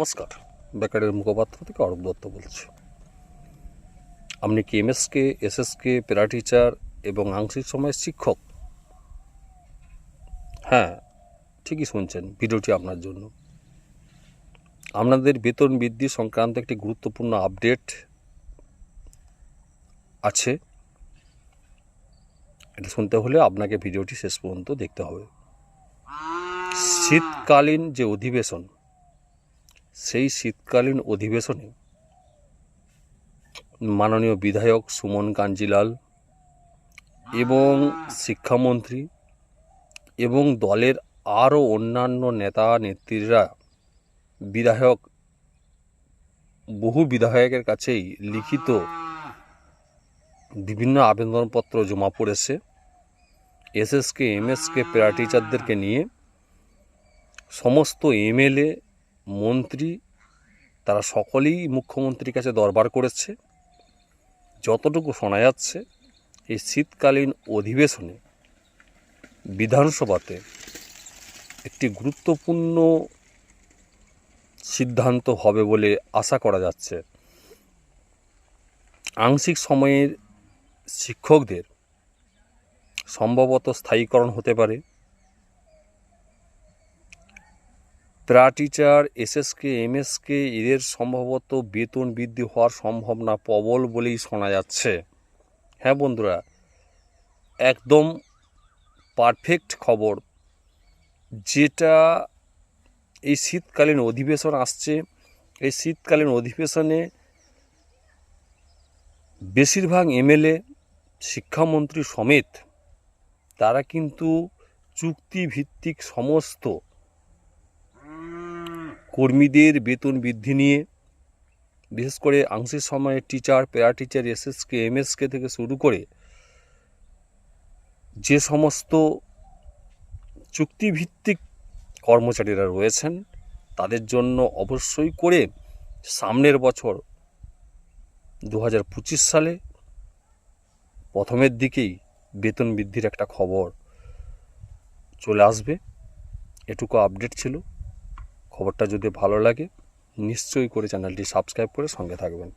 নমস্কার। বেকারের মুখপাত্র থেকে অরূপ দত্ত বলছি। আপনি কি এমএসকে এসএসকে প্যারা টিচার এবং আংশিক সময়ের শিক্ষক? হ্যাঁ ঠিকই শুনছেন ভিডিওটি আপনার জন্য। আপনাদের বেতন বৃদ্ধি সংক্রান্ত একটি গুরুত্বপূর্ণ আপডেট আছে। এটা শুনতে হলে আপনাকে ভিডিওটি শেষ পর্যন্ত দেখতে হবে। শীতকালীন যে অধিবেশন সেই শীতকালীন অধিবেশনে মাননীয় বিধায়ক সুমন কাঞ্জিলাল এবং শিক্ষামন্ত্রী এবং দলের আরও অন্যান্য নেতা নেত্রীরা বিধায়ক, বহু বিধায়কের কাছেই লিখিত বিভিন্ন আবেদনপত্র জমা পড়েছে। এসএসকে, এমএসকে প্যারা টিচারদেরকে নিয়ে সমস্ত এমএলএ মন্ত্রী তারা সকলেই মুখ্যমন্ত্রীর কাছে দরবার করেছে। যতটুকু শোনা যাচ্ছে, এই শীতকালীন অধিবেশনে বিধানসভাতে একটি গুরুত্বপূর্ণ সিদ্ধান্ত হবে বলে আশা করা যাচ্ছে। আংশিক সময়ের শিক্ষকদের সম্ভবত স্থায়ীকরণ হতে পারে। প্রা টিচার এসএসকে, এমএসকে এদের সম্ভবত বেতন বৃদ্ধি হওয়ার সম্ভাবনা প্রবল বলেই শোনা যাচ্ছে। হ্যাঁ বন্ধুরা, একদম পারফেক্ট খবর। যেটা এই শীতকালীন অধিবেশন আসছে, এই শীতকালীন অধিবেশনে বেশিরভাগ এমএলএ, শিক্ষামন্ত্রী সমেত, তারা কিন্তু চুক্তিভিত্তিক সমস্ত কর্মীদের বেতন বৃদ্ধি নিয়ে, বিশেষ করে আংশিক সময়ে teacher para teacher SSK MSK থেকে শুরু করে যে সমস্ত চুক্তিভিত্তিক কর্মচারীরা রয়েছেন, তাদের জন্য অবশ্যই করে সামনের বছর দু হাজার পঁচিশ সালে প্রথমের দিকেই বেতন বৃদ্ধির একটা খবর চলে আসবে। এটুকু আপডেট ছিল। খবরটা যদি ভালো লাগে নিশ্চয়ই করে চ্যানেলটি সাবস্ক্রাইব করে সঙ্গে থাকবেন।